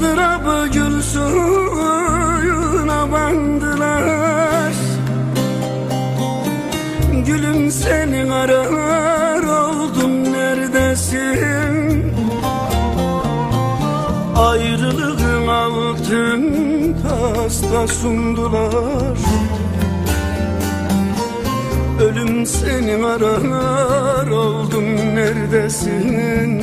ızdırabı gül suyuna bandılar Gülüm seni arar oldum neredesin? Ayrılığın altın tasla sundular. Ölüm seni arar oldum neredesin?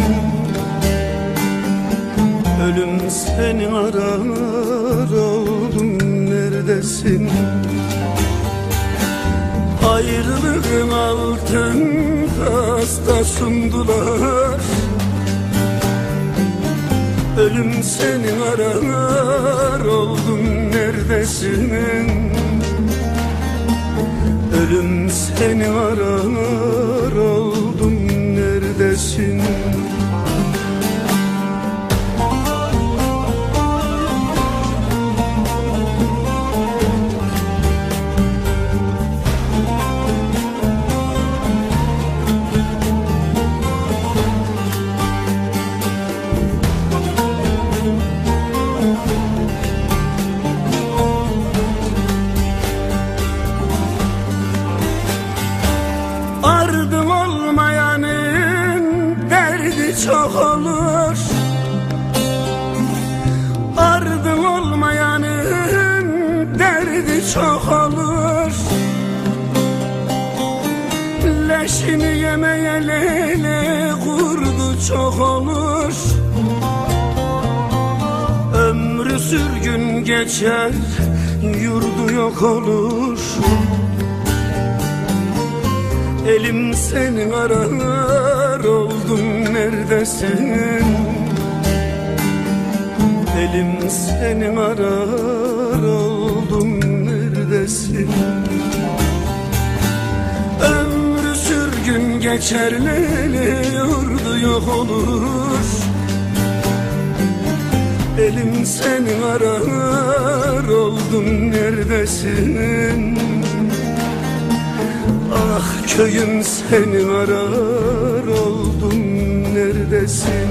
Ayrılığın altın pasta sundular Ölüm seni arar oldum neredesin? Ölüm seni arar oldum neredesin derdi çok olur. Ardım olmayanın derdi çok olur. Leşini yemeye lele kurdu çok olur. Ömrü sürgün geçer yurdu yok olur Elim senin arar oldum neredesin? Elim senin arar oldum neredesin? Ömrü sürgün geçer lele yurdu yok olur. Elim senin arar oldum neredesin köyüm seni arar oldum neredesin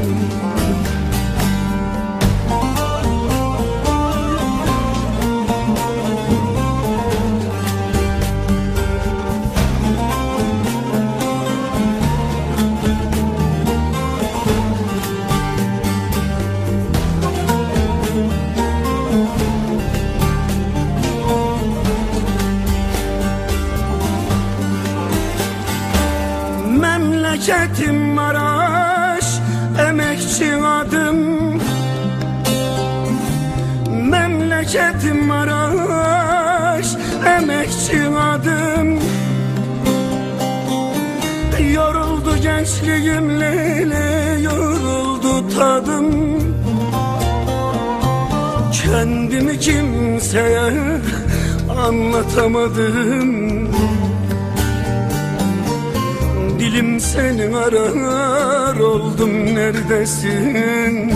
Memleketim Maraş Emekçi adım. Memleketim Maraş Emekçi adım. Yoruldu gençliğim Leyli Yoruldu tadım. Kendimi kimseye anlatamadım Senin arar oldum neredesin?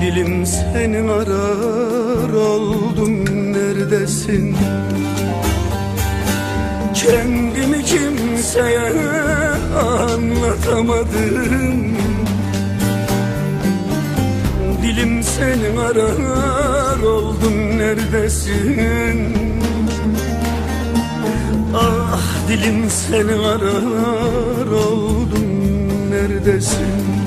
Dilim senin arar oldum neredesin? Kendimi kimseye anlatamadım. Dilim senin arar oldum neredesin Ah dilim seni arar oldum neredesin